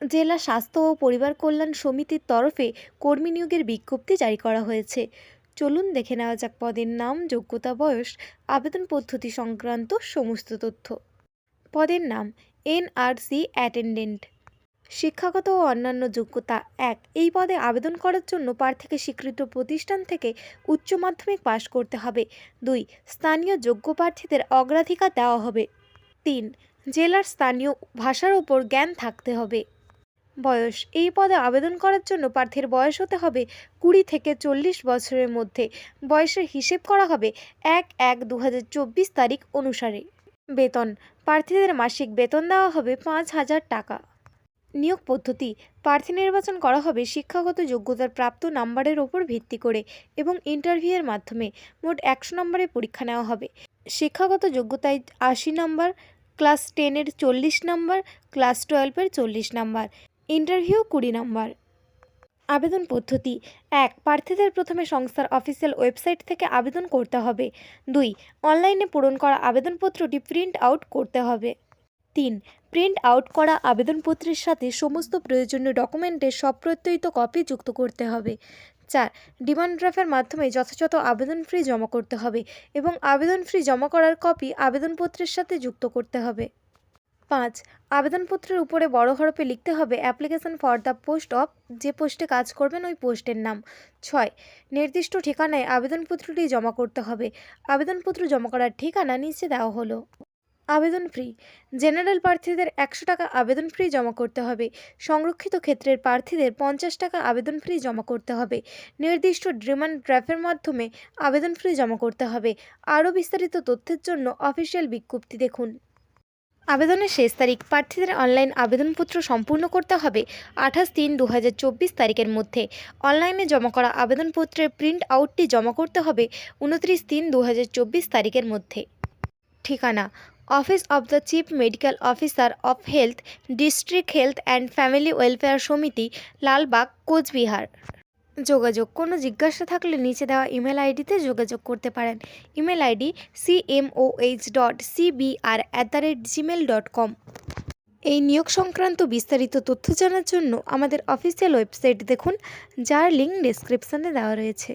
জেলা স্বাস্থ্য ও পরিবার কল্যাণ সমিতির তরফে কর্মী নিয়োগের বিজ্ঞপ্তি জারি করা হয়েছে। চলুন দেখে নেওয়া যাক পদের নাম, যোগ্যতা, বয়স, আবেদন পদ্ধতি সংক্রান্ত সমস্ত তথ্য। পদের নাম, এনআরসি অ্যাটেন্ডেন্ট। শিক্ষাগত ও অন্যান্য যোগ্যতা এক। এই পদে আবেদন করার জন্য প্রার্থীকে স্বীকৃত প্রতিষ্ঠান থেকে উচ্চ মাধ্যমিক পাশ করতে হবে। দুই, স্থানীয় যোগ্য প্রার্থীদের অগ্রাধিকার দেওয়া হবে। তিন, জেলার স্থানীয় ভাষার ওপর জ্ঞান থাকতে হবে। বয়স। এই পদে আবেদন করার জন্য প্রার্থীর বয়স হতে হবে কুড়ি থেকে চল্লিশ বছরের মধ্যে। বয়সের হিসেব করা হবে এক এক দু তারিখ অনুসারে। বেতন। প্রার্থীদের মাসিক বেতন দেওয়া হবে পাঁচ হাজার টাকা। নিয়োগ পদ্ধতি। প্রার্থী নির্বাচন করা হবে শিক্ষাগত যোগ্যতার প্রাপ্ত নাম্বারের ওপর ভিত্তি করে এবং ইন্টারভিউয়ের মাধ্যমে মোট একশো নম্বরের পরীক্ষা নেওয়া হবে। শিক্ষাগত যোগ্যতায় আশি নম্বর, ক্লাস টেনের চল্লিশ নম্বর, ক্লাস টুয়েলভের চল্লিশ নম্বর। ইন্টারভিউ কুড়ি নম্বর। আবেদন পদ্ধতি। এক, প্রার্থীদের প্রথমে সংস্থার অফিসিয়াল ওয়েবসাইট থেকে আবেদন করতে হবে। দুই, অনলাইনে পূরণ করা আবেদনপত্রটি প্রিন্ট আউট করতে হবে। তিন, প্রিন্ট আউট করা আবেদনপত্রের সাথে সমস্ত প্রয়োজনীয় ডকুমেন্টের সপ্রত্যয়িত কপি যুক্ত করতে হবে। চার, ডিমান্ড ড্রাফের মাধ্যমে যথাযথ আবেদন ফ্রি জমা করতে হবে এবং আবেদন ফ্রি জমা করার কপি আবেদনপত্রের সাথে যুক্ত করতে হবে। পাঁচ, আবেদনপত্রের উপরে বড় হরফে লিখতে হবে application for the post of, যে পোস্টে কাজ করবেন ওই পোস্টের নাম। ছয়, নির্দিষ্ট ঠিকানায় আবেদনপত্রটি জমা করতে হবে। আবেদনপত্র জমা করার ঠিকানা নিচে দেওয়া হলো। আবেদন ফ্রি, জেনারেল প্রার্থীদের একশো টাকা আবেদন ফ্রি জমা করতে হবে। সংরক্ষিত ক্ষেত্রের প্রার্থীদের পঞ্চাশ টাকা আবেদন ফ্রি জমা করতে হবে। নির্দিষ্ট ডিমান্ড ড্রাফের মাধ্যমে আবেদন ফ্রি জমা করতে হবে। আরও বিস্তারিত তথ্যের জন্য অফিসিয়াল বিজ্ঞপ্তি দেখুন। আবেদনের শেষ তারিখ প্রার্থীদের অনলাইন আবেদনপত্র সম্পূর্ণ করতে হবে আঠাশ তিন দু তারিখের মধ্যে। অনলাইনে জমা করা আবেদনপত্রের প্রিন্ট আউটটি জমা করতে হবে উনত্রিশ তিন দু তারিখের মধ্যে। ঠিকানা, office of the chief medical officer of health, district health and family welfare সমিতি, লালবাগ, কোচবিহার। যোগাযোগ। কোনো জিজ্ঞাসা থাকলে নিচে দেওয়া ইমেল আইডিতে যোগাযোগ করতে পারেন। Email ID CMOH dot CBR at the rate gmail dot com এই নিয়োগ সংক্রান্ত বিস্তারিত তথ্য জানার জন্য আমাদের অফিসিয়াল ওয়েবসাইট দেখুন, যার লিঙ্ক ডিসক্রিপশানে দেওয়া রয়েছে।